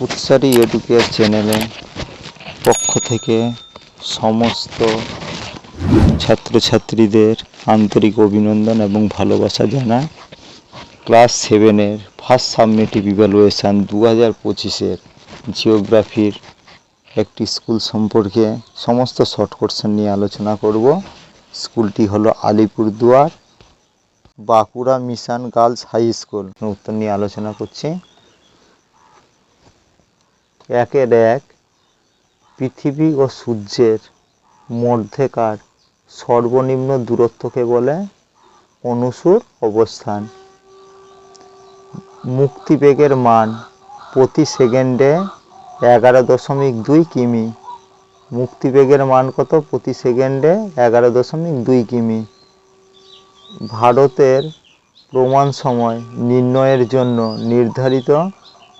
উৎসারী educare চ্যানেলে পক্ষ থেকে সমস্ত ছাত্রছাত্রীদের আন্তরিক অভিনন্দন এবং ভালোবাসা জানায় ক্লাস সেভেনের ফার্স্ট সাবমিটিভ ইভ্যালুয়েশান দু হাজার পঁচিশের জিওগ্রাফির একটি স্কুল সম্পর্কে সমস্ত শর্ট কোশ্চেন নিয়ে আলোচনা করব। স্কুলটি হলো Alipurduar Bankura mission girls high school. উত্তর নিয়ে আলোচনা করছি। একের এক পৃথিবী ও সূর্যের মধ্যেকার সর্বনিম্ন দূরত্বকে বলে অনুসুর অবস্থান। মুক্তিবেগের মান প্রতি সেকেন্ডে এগারো দশমিক দুই কিমি। মুক্তিবেগের মান কত? প্রতি সেকেন্ডে এগারো দশমিক দুই কিমি। ভারতের প্রমাণ সময় নির্ণয়ের জন্য নির্ধারিত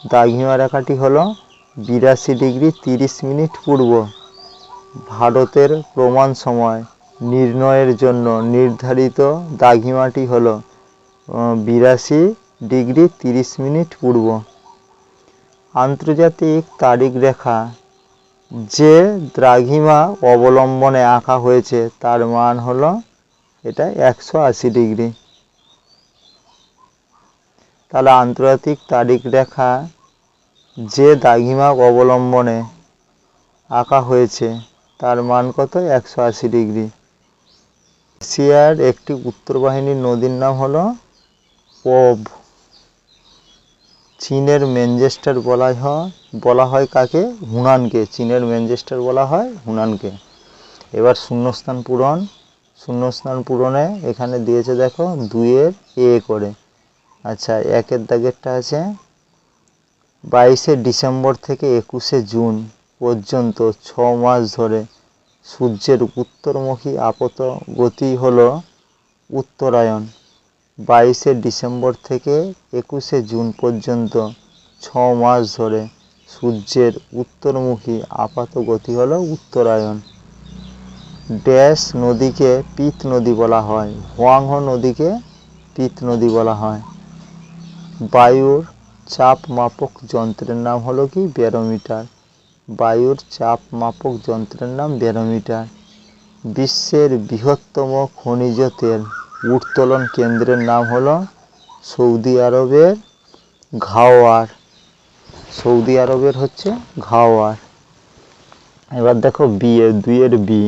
দ্রাঘিমা রেখাটি হলো বিরাশি ডিগ্রি তিরিশ মিনিট পূর্ব। ভারতের প্রমাণ সময়। নির্ণয়ের জন্য নির্ধারিত দ্রাঘিমাটি হলো বিরাশি ডিগ্রি তিরিশ মিনিট পূর্ব। আন্তর্জাতিক তারিখ রেখা। যে দ্রাঘিমা অবলম্বনে আঁকা হয়েছে, তার মান হলো, এটা একশো আশি ডিগ্রি। তাহলে আন্তর্জাতিক তারিখ রেখা যে দ্রাঘিমা অবলম্বনে আঁকা হয়েছে, তার মান কত? একশো আশি ডিগ্রি। এশিয়ার একটি উত্তর বাহিনীর নদীর নাম হল পব। চীনের ম্যানচেস্টার বলা হয় বলা হয় কাকে? হুনানকে। চীনের ম্যানচেস্টার বলা হয় হুনানকে। এবার শূন্যস্থান পূরণ। শূন্যস্থান পূরণে এখানে দিয়েছে দেখো দুইয়ের এ করে। আচ্ছা একের দাগেরটা আছে বাইশে ডিসেম্বর থেকে একুশে জুন পর্যন্ত ছ মাস ধরে সূর্যের উত্তরমুখী আপাত গতি হলো উত্তরায়ণ। বাইশে ডিসেম্বর থেকে একুশে জুন পর্যন্ত ছ মাস ধরে সূর্যের উত্তরমুখী আপাত গতি হলো উত্তরায়ণ। ড্যাশ নদীকে পিত নদী বলা হয়, হোয়াংহ নদীকে পিত নদী বলা হয়। বায়ুর চাপ মাপক যন্ত্রের নাম হলো কি? ব্যারোমিটার। বায়ুর চাপ মাপক যন্ত্রের নাম ব্যারোমিটার। বিশ্বের বৃহত্তম খনিজ তেল উত্তোলন কেন্দ্রের নাম হলো সৌদি আরবের ঘাওয়ার। সৌদি আরবের হচ্ছে ঘাওয়ার। এবার দেখো বি এর দুইয়ের বি।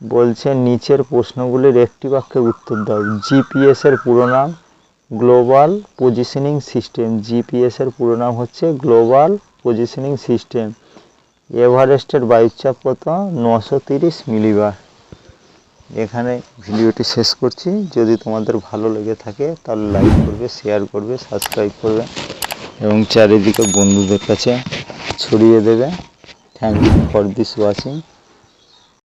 বলছে নিচের প্রশ্নগুলির একটি বাক্যে উত্তর দাও। জিপিএস এর পুরো নাম গ্লোবাল পজিশনিং সিস্টেম জিপিএস এর পুরো নাম হচ্ছে গ্লোবাল পজিশনিং সিস্টেম এভারেস্টের বায়ুচাপ কত? নশো তিরিশ মিলিবার। এখানে ভিডিওটি শেষ করছি। যদি তোমাদের ভালো লেগে থাকে, তাহলে লাইক করবে, শেয়ার করবে, সাবস্ক্রাইব করবে এবং চারিদিকে বন্ধুদের কাছে ছড়িয়ে দেবে। Thank you for this watching